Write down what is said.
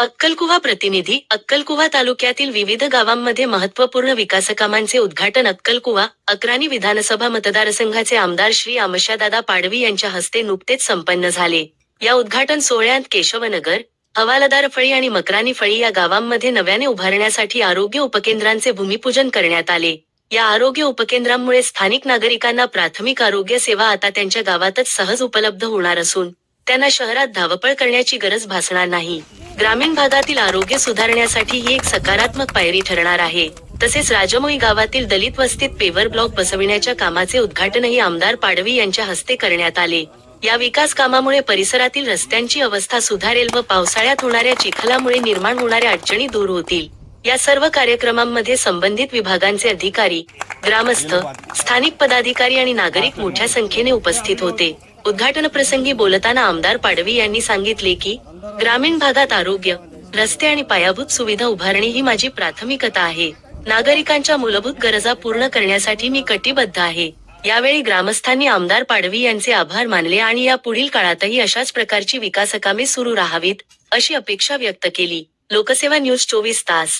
अक्कलकुवा प्रतिनिधी अक्कलकुवा तालुक्यातील विविध गावांमध्ये महत्त्वपूर्ण विकासकामांचे उद्घाटन अक्कलकुवा अक्राणी विधानसभा मतदारसंघाचे आमदार श्री आमशादादा पाडवी यांच्या हस्ते नुकतेच संपन्न झाले. या उद्घाटन सोहळ्यात केशवनगर हवालदार फळी आणि मकरानी फळी या गावांमध्ये नव्याने उभारण्यासाठी आरोग्य उपकेंद्रांचे भूमिपूजन करण्यात आले. या आरोग्य उपकेंद्रांमुळे स्थानिक नागरिकांना प्राथमिक आरोग्य सेवा आता त्यांच्या गावातच सहज उपलब्ध होणार असून त्यांना शहरात धावपळ करण्याची गरज भासणार नाही. ग्रामीण भागातील आरोग्य सुधारण्यासाठी ही एक सकारात्मक पायरी ठरणार आहे. तसेच राजमोई गावातील दलित वस्तीत पेवर ब्लॉक बसविण्याच्या कामाचे उद्घाटनही आमदार पाडवी यांच्या हस्ते करण्यात आले. या विकास कामामुळे परिसरातील रस्त्यांची अवस्था सुधारेल व पावसाळ्यात होणाऱ्या चिखलामुळे निर्माण होणाऱ्या अडचणी दूर होतील. या सर्व कार्यक्रमांमध्ये संबंधित विभागांचे अधिकारी ग्रामस्थ स्थानिक पदाधिकारी आणि नागरिक मोठ्या संख्येने उपस्थित होते. उद्घाटन प्रसंगी बोलताना आमदार पाडवी यांनी सांगितले की ग्रामीण भागात आरोग्य रस्ते आणि पायाभूत सुविधा उभारणे ही माझी प्राथमिकता आहे. नागरिकांच्या मूलभूत गरजा पूर्ण करण्यासाठी मी कटिबद्ध आहे. यावेळी ग्रामस्थांनी आमदार पाडवी यांचे आभार मानले आणि या पुढील काळातही अशाच प्रकारची विकासकामे सुरू राहावीत अशी अपेक्षा व्यक्त केली. लोकसेवा न्यूज चोवीस तास.